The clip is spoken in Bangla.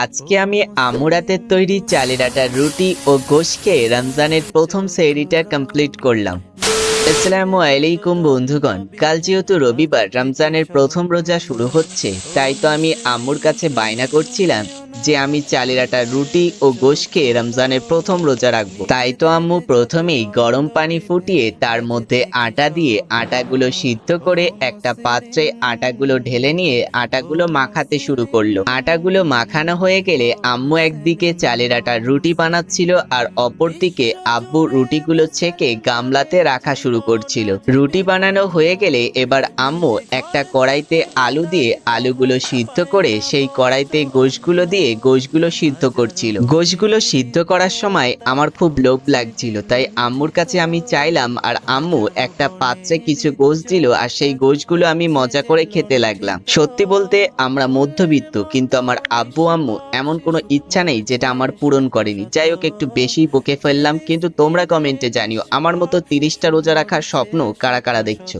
আজকে আমি আমুরাতের তৈরি চালের আটার রুটি ও গোশ খেয়ে রমজানের প্রথম সেরিটা কমপ্লিট করলাম। আসসালামু আলাইকুম বন্ধুগণ। কাল যেহেতু রবিবার, রমজানের প্রথম রোজা শুরু হচ্ছে, তাই তো আমি আম্মুর কাছে বায়না করছিলাম যে আমি চালের আটার রুটি ও গোশ খেয়ে রমজানের প্রথম রোজা রাখব। তাই তো আম্মু, প্রথমেই গরম পানি ফুটিয়ে তার মধ্যে আটা দিয়ে আটাগুলো সিদ্ধ করে একটা পাত্রে আটাগুলো ঢেলে নিয়ে আটাগুলো মাখাতে শুরু করল। আটাগুলো মাখানো হয়ে গেলে আম্মু একদিকে চালের আটার রুটি বানাচ্ছিল আর অপরদিকে আব্বু রুটিগুলো ছেঁকে গামলাতে রাখা শুরু করছিল। রুটি বানানো হয়ে গেলে এবার আম্মু একটা কড়াইতে আলু দিয়ে আলুগুলো সিদ্ধ করে সেই কড়াইতে গোশগুলো দিয়ে গোশগুলো সিদ্ধ করছিল। গোশগুলো সিদ্ধ করার সময় আমার খুব লোভ লাগছিল, তাই আম্মুর কাছে আমি চাইলাম আর আম্মু একটা পাত্রে কিছু গোশ দিল আর সেই গোশগুলো আমি মজা করে খেতে লাগলাম। সত্যি বলতে আমরা মধ্যবিত্ত, কিন্তু আমার আব্বু আম্মু এমন কোনো ইচ্ছা নেই যেটা আমার পূরণ করেনি। যাই হোক, একটু বেশি বকে ফেললাম, কিন্তু তোমরা কমেন্টে জানিও, আমার মতো তিরিশটা রোজা রাখার স্বপ্ন কারা কারা দেখছ?